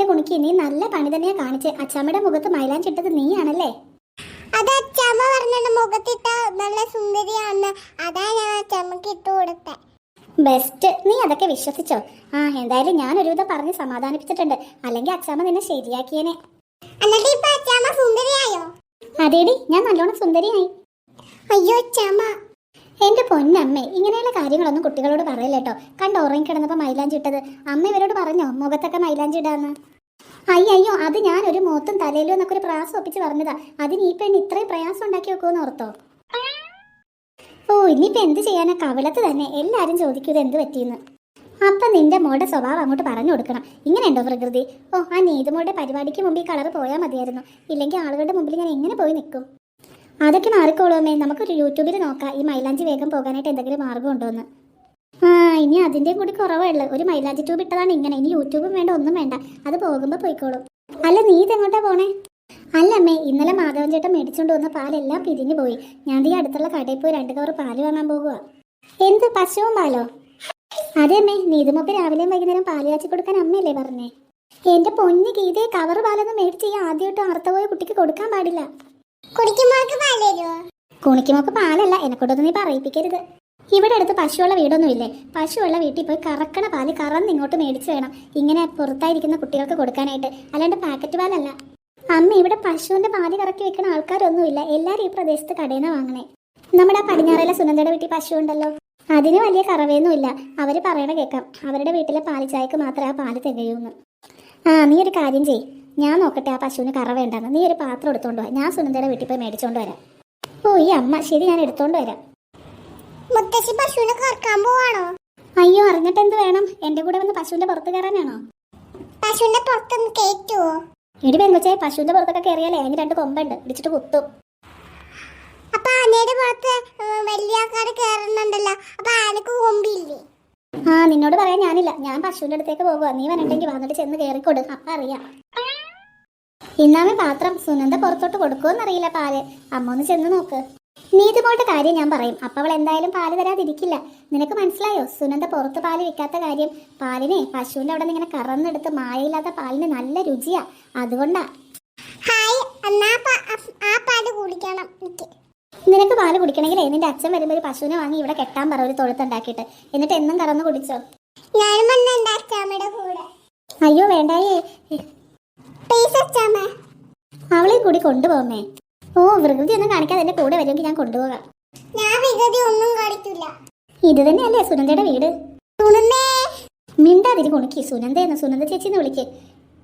എന്റെ കുണിക്ക് നീ നല്ല പണി തന്നെയാ കാണിച്ച്. അച്ചാമ്മയുടെ മുഖത്ത് മൈലാഞ്ചിട്ടത് നീയാണല്ലേ? അത് അച്ചാമ്മ പറഞ്ഞിട്ട് മുഖത്തിട്ട നല്ല സുന്ദരിയാന്ന് അതാ ഞാൻ അച്ചാമ്മക്ക് ഇട്ട് കൊടുത്തെ. ബെസ്റ്റ് നീ അതൊക്കെ വിശ്വസിച്ചോ? ആ എന്തായാലും ഞാൻ ഒരുവിധം പറഞ്ഞ് സമാധാനിപ്പിച്ചിട്ടുണ്ട്. അല്ലെങ്കിൽ അച്ചാമ്മ നിന്നെ ശരിയാക്കിയേനെ. അതേടി ഞാൻ നല്ലോണം സുന്ദരിയായി. അയ്യോ അച്ചാമ്മ എന്റെ പൊന്നമ്മേ ഇങ്ങനെയുള്ള കാര്യങ്ങളൊന്നും കുട്ടികളോട് പറയില്ല കേട്ടോ. കണ്ട് ഉറങ്ങി കിടന്നപ്പോ മൈലാഞ്ചി ഇട്ടത്. അമ്മ ഇവരോട് പറഞ്ഞോ മുഖത്തൊക്കെ മൈലാഞ്ചി ഇടാന്ന്? അയ്യോ അത് ഞാൻ ഒരു മൂത്തും തലയിലും എന്നൊക്കെ ഒരു പ്രാസം ഒപ്പിച്ച് പറഞ്ഞതാ. അതിന് ഈ പെണ്ണ് ഇത്രയും പ്രയാസം ഉണ്ടാക്കി വെക്കുമെന്ന് ഓർത്തോ? ഓ ഇനിയിപ്പോ എന്ത് ചെയ്യാനാ? കവിളത്ത് തന്നെ എല്ലാരും ചോദിക്കൂ ഇത് എന്ത് പറ്റിയെന്ന്. അപ്പൊ നിന്റെ മോടെ സ്വഭാവം അങ്ങോട്ട് പറഞ്ഞു കൊടുക്കണം. ഇങ്ങനെയുണ്ടോ പ്രകൃതി? ഓ ആ നീതുമോളുടെ പരിപാടിക്ക് മുമ്പ് ഈ കളർ പോയാൽ മതിയായിരുന്നു. ഇല്ലെങ്കിൽ ആളുകളുടെ മുമ്പിൽ ഞാൻ എങ്ങനെ പോയി നിൽക്കും? അതൊക്കെ മാറിക്കോളുമേ നമുക്കൊരു യൂട്യൂബിൽ നോക്കാം. ഈ മൈലാഞ്ചി വേഗം പോകാനായിട്ട് എന്തെങ്കിലും മാർഗമുണ്ടോ എന്ന് ആ ഇനി അതിന്റെയും കൂടി കുറവുള്ളൂ ഒരു മൈലാഞ്ചി ട്യൂബ് ഇട്ടതാണ് ഇങ്ങനെ. ഇനി യൂട്യൂബും വേണ്ട ഒന്നും വേണ്ട. അത് പോകുമ്പോൾ പോയിക്കോളും. അല്ല നീ ഇതെങ്ങോട്ടാ പോണേ? അല്ല അമ്മേ ഇന്നലെ മാധവൻ ചേട്ടൻ മേടിച്ചുകൊണ്ട് വന്ന പാലെല്ലാം പിരിഞ്ഞു പോയി. ഞാൻ ഈ അടുത്തുള്ള കടയിൽ പോയി രണ്ട് കവർ പാൽ വാങ്ങാൻ പോകുക എന്ത് പശുവും പാലോ? അതെ അമ്മേ നീതുമൊക്കെ രാവിലെയും വൈകുന്നേരം പാൽ കാച്ചി കൊടുക്കാൻ അമ്മയല്ലേ പറഞ്ഞേ? എന്റെ പൊന്ന് ഗീതയെ കവർ പാലൊന്നും മേടിച്ച് ഈ ആദ്യമായിട്ട് അർത്ഥപോയ കുട്ടിക്ക് കൊടുക്കാൻ പാടില്ല. കുടിക്കുമ്പോൾക്ക് കുണിക്കുമൊക്കെ പാലല്ല എന്നെ കൊണ്ടൊന്നും നീ പറയിപ്പിക്കരുത്. ഇവിടെ അടുത്ത് പശുവുള്ള വീടൊന്നുമില്ലേ? പശുവുള്ള വീട്ടിൽ പോയി കറക്കണ പാൽ കറന്ന് ഇങ്ങോട്ട് മേടിച്ചു വേണം. ഇങ്ങനെ പുറത്തായിരിക്കുന്ന കുട്ടികൾക്ക് കൊടുക്കാനായിട്ട്. അല്ലാണ്ട് പാക്കറ്റ് പാലല്ല. അമ്മ ഇവിടെ പശുവിന്റെ പാൽ കറക്കി വെക്കുന്ന ആൾക്കാരൊന്നുമില്ല. എല്ലാവരും ഈ പ്രദേശത്ത് കടയിൽ നിന്ന് വാങ്ങണേ നമ്മുടെ പടിഞ്ഞാറയിലെ സുനന്ദയുടെ വീട്ടിൽ പശു ഉണ്ടല്ലോ അതിന് വലിയ കറവയൊന്നുമില്ല. അവർ പറയണ കേൾക്കാം അവരുടെ വീട്ടിലെ പാലിച്ചായക്ക് മാത്രമേ ആ പാൽ തികയൂന്ന് ആ നീ ഒരു കാര്യം ചെയ് ഞാൻ നോക്കട്ടെ ആ പശുവിന് കറ വേണ്ടെന്ന്. നീ ഒരു പാത്രം എടുത്തോണ്ട് വാ. ഞാൻ സുനന്ദയുടെ വീട്ടിൽ പോയി മേടിച്ചോണ്ട് വരാം. ഓ ഈ അമ്മ ശരി ഞാൻ എടുത്തോണ്ട് വരാം. മുത്തശ്ശി പശുവിനെ കറക്കാൻ പോവാണോ? അയ്യോ അറിഞ്ഞിട്ട് എന്ത് വേണം? എന്റെ കൂടെ വന്ന് പശുവിന്റെ പുറത്ത് കയറാനാണോ പശുവിന്റെ പുറത്തൊന്ന് കേറ്റുവോ? എടി പെങ്കൊച്ചേ പശുവിന്റെ പുറത്തൊക്കെ കയറിയാലേ അതിന് രണ്ട് കൊമ്പുണ്ട്. ഇടിച്ചിട്ട് കുത്തും. അപ്പൊ ആനയുടെ പുറത്ത് വലിയ ആൾക്കാർ കയറുന്നുണ്ടല്ലോ അപ്പൊ ആനക്ക് കൊമ്പില്ലേ? ആ നിന്നോട് പറയാൻ ഞാനില്ല. ഞാൻ പശുവിന്റെ അടുത്തേക്ക് പോകുക നീ വന്നിട്ടെങ്കിൽ വന്നിട്ട് ചെന്ന് കയറിക്കൊടു അപ്പൊ അറിയാം. ഇന്നാമേ പാത്രം സുനന്ദ പുറത്തോട്ട് കൊടുക്കുമെന്നറിയില്ല പാൽ. അമ്മ ഒന്ന് ചെന്ന് നോക്ക്. നീതുമോളുടെ കാര്യം ഞാൻ പറയും. അപ്പൊ അവൾ എന്തായാലും പാൽ തരാതിരിക്കില്ല. നിനക്ക് മനസ്സിലായോ? സുനന്ദ പുറത്ത് പാൽ വിൽക്കാത്ത കാര്യം. പാലിനെ പശുവിന്റെ അവിടെ നിന്ന് ഇങ്ങനെ കറന്നെടുത്ത് മായയില്ലാത്ത പാലിന് നല്ല രുചിയാ. അതുകൊണ്ടാ. ഹായ്. ആ പാൽ കുടിക്കണം. നിനക്ക് പാൽ കുടിക്കണമെങ്കിൽ നിന്റെ അച്ഛൻ വരുമ്പോൾ ഒരു പശുവിനെ വാങ്ങി ഇവിടെ കെട്ടാൻ പറ ഒരു തൊഴുത്തുണ്ടാക്കിയിട്ട്. എന്നിട്ട് എന്നും കറന്ന് കുടിച്ചോ. ഞാനും കൂടെ. അയ്യോ വേണ്ടായേ. പ്ലീസ് കൂടി കൊണ്ടുപോകുന്നേ ഓ വൃഗതി ഒന്നും കാണിക്കാതെ എന്റെ കൂടെ വരുമെങ്കിൽ ഞാൻ കൊണ്ടുപോകാം. ഞാൻ വികതി ഒന്നും കാണിക്കില്ല ഇത് തന്നെയല്ലേ സുനന്ദയുടെ വീട്? മിണ്ടാതിരി കുണുക്കി. സുനന്ദ എന്ന് സുനന്ദ ചേച്ചി എന്ന് വിളിക്ക്.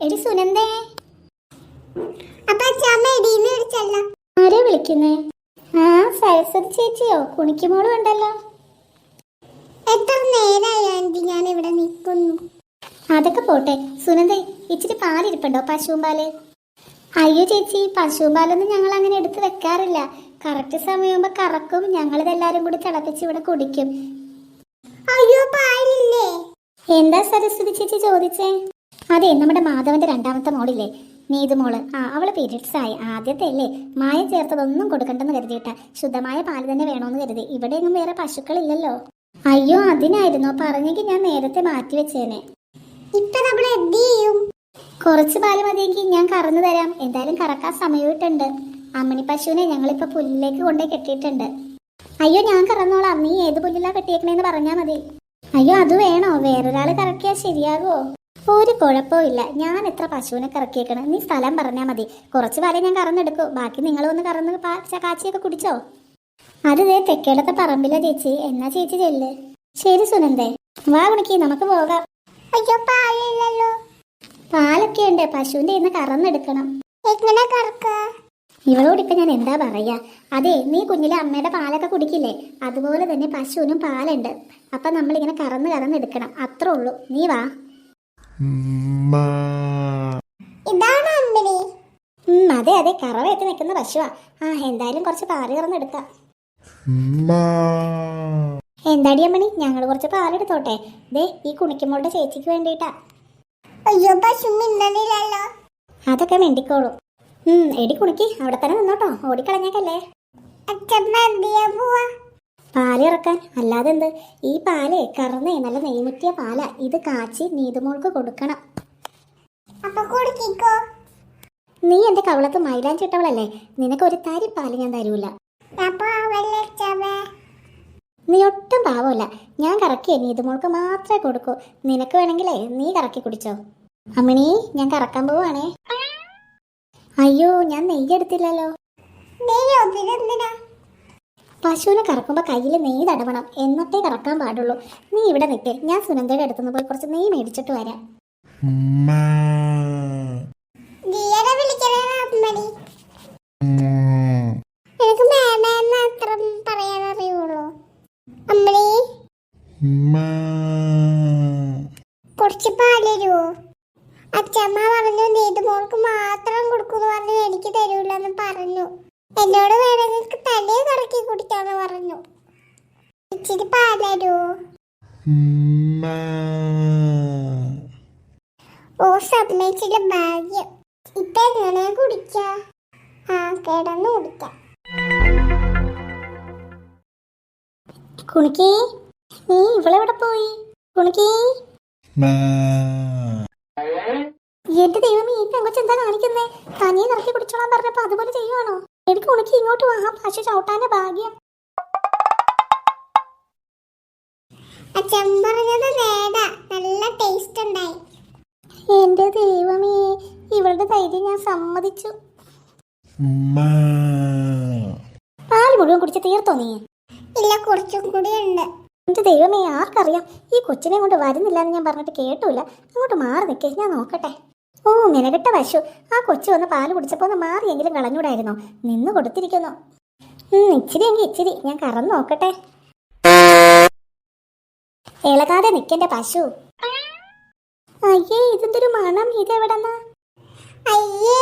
എടി സുനന്ദേ. ആരെ വിളിക്കുന്നേ? ആ സരസ്വതി ചേച്ചിയോ? കുണിക്കുമോൾ ഉണ്ടല്ലോ. എത്ര നേരായി ആന്റി ഞാൻ ഇവിടെ നിൽക്കുന്നു. അതൊക്കെ പോട്ടെ. സുനന്ദ ഇച്ചിരി പാലിരിപ്പുണ്ടോ പശുവും പാൽ? അയ്യോ ചേച്ചി പശുപാലൊന്നും പാലൊന്നും ഞങ്ങൾ അങ്ങനെ എടുത്ത് വെക്കാറില്ല. കറക്റ്റ് സമയമാകുമ്പോ കറക്കും. ഞങ്ങളിതെല്ലാരും കൂടി തിളപ്പിച്ച് ഇവിടെ കുടിക്കും. അയ്യോ പാലില്ലേ? എന്താ സരസ്വതി ചേച്ചി ചോദിച്ചേ? അതെ നമ്മുടെ മാധവന്റെ രണ്ടാമത്തെ മോളില്ലേ? നീതു മോൾ. ആ അവൾ പീരീഡ്സ് ആയി. ആദ്യത്തെ അല്ലേ? മായ ചേർത്തതൊന്നും കൊടുക്കണ്ടെന്ന് കരുതിയിട്ട. ശുദ്ധമായ പാൽ തന്നെ വേണോന്ന് കരുതി. ഇവിടെ എങ്ങും വേറെ പശുക്കളില്ലല്ലോ. അയ്യോ അതിനായിരുന്നോ? പറഞ്ഞെങ്കിൽ ഞാൻ നേരത്തെ മാറ്റി വെച്ചേനെ. ഇപ്പൊ നമ്മൾ എന്ത് ചെയ്യും? കുറച്ച് പാൽ മതിയെങ്കിൽ ഞാൻ കറന്നു തരാം. എന്തായാലും കറക്കാൻ സമയമായിട്ടുണ്ട് അമ്മണി പശുവിനെ ഞങ്ങളിപ്പോ പുല്ലിലേക്ക് കൊണ്ടുപോയി കെട്ടിയിട്ടുണ്ട്. അയ്യോ ഞാൻ കറന്നോളാം. നീ ഏത് പുല്ലിലാ കെട്ടിയേക്കണേന്ന് പറഞ്ഞാ മതി. അയ്യോ അത് വേണോ? വേറൊരാൾ കറക്കിയാ ശരിയാകുമോ ഒരു കുഴപ്പമില്ല ഞാൻ എത്ര പശുവിനെ കറക്കിയേക്കണം? നീ സ്ഥലം പറഞ്ഞാ മതി. കുറച്ച് പാലേ ഞാൻ കറന്നെടുക്കൂ. ബാക്കി നിങ്ങൾ ഒന്ന് കറന്ന് കാച്ചിയൊക്കെ കുടിച്ചോ? അത് ദേ തെക്കേടത്തെ പറമ്പില്ല ചേച്ചി. എന്നാ ചേച്ചി ചെല്ല്? ശരി സുനന്ദേ. വാ കുണിക്ക് നമുക്ക് പോകാം. അയ്യോ പാലില്ലല്ലോ. പാലൊക്കെ ഉണ്ട്. പശുവിന്റെ ഇന്ന് കറന്നെടുക്കണം. എങ്ങനെ കറക്ക? ഇവളോട് ഇപ്പൊ ഞാൻ എന്താ പറയാ? അതെ നീ കുഞ്ഞിലെ അമ്മയുടെ പാലൊക്കെ കുടിക്കില്ലേ? അതുപോലെ തന്നെ പശുവിനും പാലുണ്ട്. അപ്പൊ നമ്മളിങ്ങനെ കറന്ന് കറന്ന് എടുക്കണം അത്രേ ഉള്ളൂ. നീ വാ. ഇതാണ് അമ്മിണി? ഉം, അതെ അതെ. കറവയത്ത് നിൽക്കുന്ന പശുവാ. ആ എന്തായാലും കുറച്ച് പാൽ കറന്നെടുക്കാം. എന്താടി അമ്മണി? ഞങ്ങൾ കുറച്ച് പാലെടുത്തോട്ടെ. ദേ ഈ കുണിക്കുമ്പോളുടെ ചേച്ചിക്ക് വേണ്ടിയിട്ടാ. അയ്യോ പശു മിന്നലില്ലല്ലോ അതൊക്കെ മെണ്ടിക്കോളും. ഉം എടി കുണിക്ക് അവിടെ തന്നെ നിന്നോട്ടോ. ഓടിക്കളഞ്ഞേക്കല്ലേ. അച്ഛമ്മ എന്ത് ചെയ്യാൻ പോവാ. പാൽ ഇറക്കാൻ. അല്ലാതെ എന്ത്? ഈ പാൽ കറന്നേ നല്ല നെയ്മുറ്റിയ പാല. ഇത് കാച്ചി നീതുമോൾക്ക് കൊടുക്കണം. നീ എന്റെ കവളത്ത് മൈലാഞ്ചിട്ടവളല്ലേ നിനക്ക് ഒരു തരി പാൽ ഞാൻ തരൂല. നീ ഒട്ടും പാവമല്ല. ഞാൻ കറക്കി നീ ഇതുമോൾക്ക് മാത്രമേ കൊടുക്കൂ. നിനക്ക് വേണമെങ്കിലേ നീ കറക്കി കുടിച്ചോ. അമ്മിണി ഞാൻ കറക്കാൻ പോവാണേ. അയ്യോ ഞാൻ നെയ്യെടുത്തില്ലല്ലോ പശുവിനെ കറക്കുമ്പോൾ കയ്യിൽ നെയ്യ് തടവണം. എന്നിട്ടേ കറക്കാൻ പാടുള്ളൂ. നീ ഇവിടെ നിൽക്ക് ഞാൻ സുനന്ദയുടെ അടുത്തുനിന്ന് പോയി കുറച്ച് നെയ്യ് മേടിച്ചിട്ട് വരാം. വിളിക്കണേ അമ്മടി ഉം. എനിക്ക് മേമേന്ന് അത്ര പറയാൻ അറിയുള്ളൂ അമ്മടി ഉമ്മ. കുറച്ച് പാലരുവോ അച്ഛമ്മ പറഞ്ഞു നീത് മോൾക്ക് മാത്രം കൊടുക്കുമെന്ന് പറഞ്ഞു എനിക്ക് തരൂലെന്ന് പറഞ്ഞു. എന്നോട് വേണമെങ്കിൽ തലേ കറക്കി കുടിക്കാന്ന് പറഞ്ഞു. ഇച്ചിരി പാലരുവോ. ഓ സമ്മതിച്ചില്ല ഭാഗ്യം. ഇപ്പൊ എങ്ങനെ കുടിക്ക? ആ കിടന്ന് കുടിക്കാം. കുണുക്കി നീ ഇവളെവിടെ പോയി? കുണിക്കി. എന്റെ ദൈവമേ ഈ പെങ്കൊച്ച് എന്താ കാണിക്കുന്നേ? തനിയെ നിറക്കി കുടിച്ചോളാൻ പറഞ്ഞപ്പോ അതുപോലെ ചെയ്യുവാണോ? എനിക്ക് ഉണക്കി ഇങ്ങോട്ട് വാ പശു ചവിട്ടാന്റെ ഭാഗ്യം. അച്ഛൻ പറഞ്ഞത് നേടാ നല്ല ടേസ്റ്റ് ഉണ്ടായി. എന്റെ ദൈവമേ ഇവളുടെ ധൈര്യം ഞാൻ സമ്മതിച്ചു. പാൽ മുഴുവൻ കുടിച്ച് തീർത്തോ നീ? ഇല്ല കുറച്ചും കൂടി ഉണ്ട്. എന്റെ ദൈവമേ ആർക്കറിയാം? ഈ കൊച്ചിനെ കൊണ്ട് വരുന്നില്ല എന്ന് ഞാൻ പറഞ്ഞിട്ട് കേട്ടില്ല അങ്ങോട്ട് മാറി നിൽക്കേ ഞാൻ നോക്കട്ടെ. ഓ മെനകെട്ട പശു. ആ കൊച്ചു വന്ന് പാൽ കുടിച്ചപ്പോൾ ഒന്ന് മാറിയെങ്കിലും കളഞ്ഞൂടായിരുന്നോ. നിന്ന് കൊടുത്തിരിക്കുന്നു. ഇച്ചിരി എങ്കിൽ ഇച്ചിരി. ഞാൻ കറന്നു നോക്കട്ടെ. ഇളകാതെ നിൽക്കെന്റെ പശു. അയ്യേ ഇതെന്തൊരു മണം. ഇതെവിടെന്നാ? അയ്യേ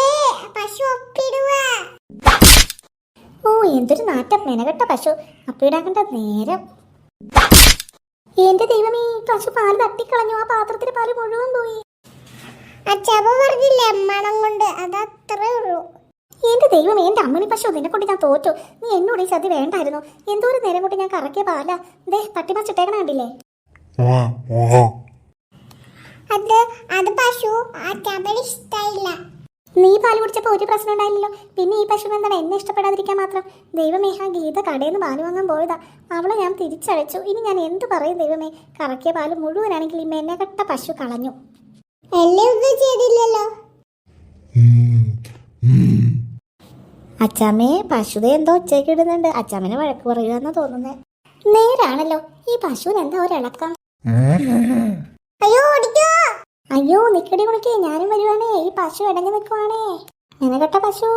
ഓ എന്തൊരു നാറ്റം. മെനകെട്ട പശു. അപ്പിടാകണ്ട നേരം. പശു പാൽ തട്ടിക്കളഞ്ഞു. ആ പാത്രത്തിലെ പാൽ മുഴുവൻ പോയി. അച്ഛമ്മ പറഞ്ഞില്ലേ മണം കൊണ്ട്. അതത്രേ ഉള്ളൂ. എന്റെ ദൈവം എന്റെ അമ്മണി പശു നിന്നെ കൊണ്ട് ഞാൻ തോറ്റു. നീ എന്നോട് ഈ ചതി വേണ്ടായിരുന്നു. എന്തോ ഒരു നേരം കൊണ്ട് ഞാൻ കറക്കിയ പാല. ദേ തട്ടിമറിച്ചിട്ടേക്കണ കണ്ടില്ലേ? വാ, വാ. അത് അത് പശു അച്ഛമ്മന് ഇഷ്ടായില്ല. നീ പാൽ കുടിച്ചപ്പോൾ ഒരു പ്രശ്നം ഉണ്ടായില്ലല്ലോ. പിന്നെ ഈ പശു എന്താണ്? എന്നെ ഇഷ്ടപ്പെടാതിരിക്കാൻ മാത്രം. ദൈവമേ ആ ഗീത കടയിൽ നിന്ന് പാൽ വാങ്ങാൻ പോയതാ. അവളെ ഞാൻ തിരിച്ചടച്ചു ഇനി ഞാൻ എന്ത് പറയും ദൈവമേ? കറക്കിയ പാൽ മുഴുവനാണെങ്കിൽ ഈ മെനകെട്ട പശു കളഞ്ഞു. ചെയ്തില്ലല്ലോ. അച്ചാമ്മേ പശുതെ എന്തോ ഒച്ചയ്ക്ക് ഇടുന്നുണ്ട്. അച്ചാമ്മനെ വഴക്ക് പറയുക എന്നാ തോന്നുന്നത് നേരാണല്ലോ. ഈ പശുവിന് എന്താ ഒരിളക്കം? അയ്യോ ഓടിക്കോ. അയ്യോ നിക്കടി കുളിക്കേ ഞാനും വരുവാണേ. ഈ പശു ഇടഞ്ഞു നിൽക്കുവാണേ. മെനകെട്ട പശു.